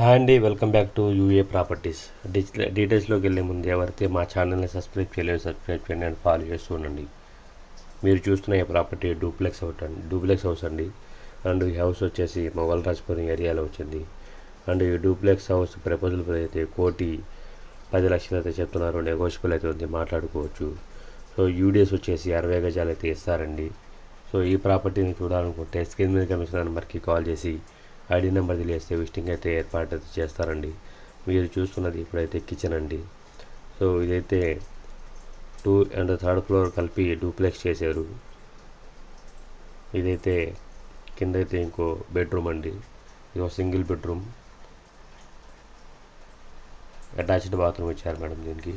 Hi అండి welcome back to UA properties digital డీటెయిల్స్లోకి వెళ్ళే ముందు ఎవరైతే మా ఛానల్ని సబ్స్క్రైబ్ చేయలేదు సబ్స్క్రైబ్ చేయండి అండ్ ఫాలో చేస్తూ ఉండండి. మీరు చూస్తున్న ఈ ప్రాపర్టీ డూప్లెక్స్ హౌస్ అండి. డూప్లెక్స్ హౌస్ అండి. అండ్ ఈ హౌస్ వచ్చేసి మొగల్ రాజ్పురం ఏరియాలో వచ్చింది. అండ్ ఈ డూప్లెక్స్ హౌస్ ప్రపోజల్ అయితే కోటి పది లక్షలు అయితే చెప్తున్నారు. నెగోషియబుల్ అయితే ఉంది. మాట్లాడుకోవచ్చు. సో యూడిఎస్ వచ్చేసి అరవై గజాలు అయితే ఇస్తారండి. సో ఈ ప్రాపర్టీని చూడాలనుకుంటే స్క్రీన్ మీద కమిషన్ నెంబర్కి కాల్ చేసి ఐడి నెంబర్ తెలియస్తే విజిటింగ్ అయితే ఏర్పాటు అయితే చేస్తారండి. మీరు చూస్తున్నది ఇప్పుడైతే కిచెన్ అండి. సో ఇదైతే టూ అండ్ థర్డ్ ఫ్లోర్ కలిపి డూప్లెక్స్ చేశారు. ఇదైతే కింద అయితే ఇంకో బెడ్రూమ్ అండి. ఇది ఒక సింగిల్ బెడ్రూమ్. అటాచ్డ్ బాత్రూమ్ ఇచ్చారు మేడం దీనికి.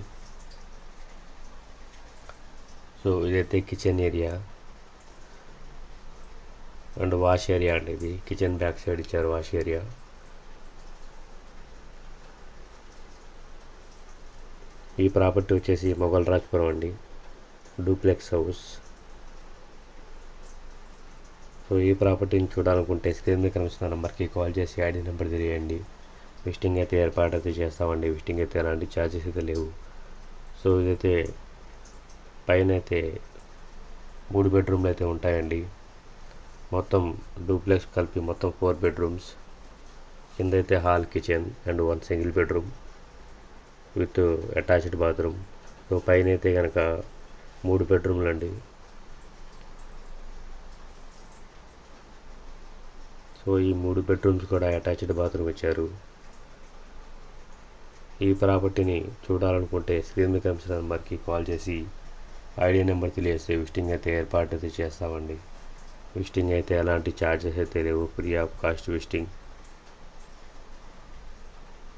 సో ఇదైతే kitchen area. And wash area అండి ఇది. కిచెన్ బ్యాక్ సైడ్ ఇచ్చారు వాష్ ఏరియా. ఈ ప్రాపర్టీ వచ్చేసి మొగల్ రాజ్పురం అండి. Duplex house. సో ఈ ప్రాపర్టీని చూడాలనుకుంటే స్క్రీన్ మీద కనిపిస్తున్న నెంబర్కి కాల్ చేసి ఐడి నెంబర్ తెలియండి విజిటింగ్ అయితే ఏర్పాటు అయితే చేస్తామండి. విజిటింగ్ అయితే ఎలాంటి ఛార్జెస్ అయితే లేవు. సో ఇదైతే పైన అయితే మూడు బెడ్రూమ్లు అయితే ఉంటాయండి. మొత్తం డూప్లెక్స్ కలిపి మొత్తం ఫోర్ బెడ్రూమ్స్ కింద అయితే hall kitchen and one single bedroom with attached bathroom. So పైన అయితే కనుక మూడు బెడ్రూమ్లు అండి. సో ఈ మూడు బెడ్రూమ్స్ కూడా అటాచ్డ్ బాత్రూమ్ ఇచ్చారు. ఈ ప్రాపర్టీని చూడాలనుకుంటే స్క్రీన్ మీద నెంబర్కి కాల్ చేసి ఐడియా నెంబర్ తెలియజేస్తే విజిటింగ్ అయితే ఏర్పాటు అయితే చేస్తామండి. విస్టింగ్ అయితే ఎలాంటి ఛార్జెస్ అయితే లేవు. Free of cost visiting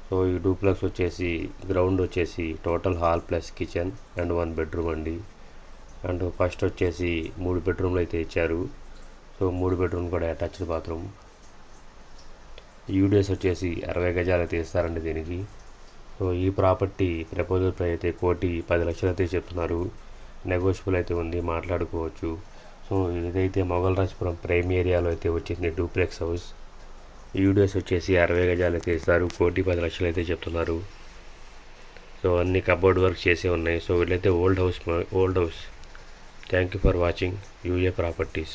so ఈ డూప్లెక్స్ వచ్చేసి గ్రౌండ్ వచ్చేసి total hall plus kitchen and one bedroom అండి. అండ్ ఫస్ట్ వచ్చేసి మూడు బెడ్రూమ్లు అయితే ఇచ్చారు. సో మూడు బెడ్రూమ్ కూడా అటాచ్డ్ బాత్రూమ్ యూడిఎస్ వచ్చేసి అరవై గజాలు అయితే ఇస్తారండి దీనికి. సో ఈ ప్రాపర్టీ ప్రపోజల్ ప్రైస్ అయితే కోటి పది లక్షలు అయితే చెప్తున్నారు. నెగోషియబుల్ అయితే ఉంది మాట్లాడుకోవచ్చు. సో ఇదైతే మొగలరాజపురం ప్రైమ్ ఏరియాలో అయితే వచ్చింది డూప్లెక్స్ హౌస్. యూడిఎస్ వచ్చేసి అరవై గజాలు అయితే ఇస్తారు. కోటి పది లక్షలు అయితే చెప్తున్నారు. సో అన్ని కబోర్డ్ వర్క్ చేసి ఉన్నాయి. సో వీళ్ళైతే old house old house. Thank you for watching. UA properties.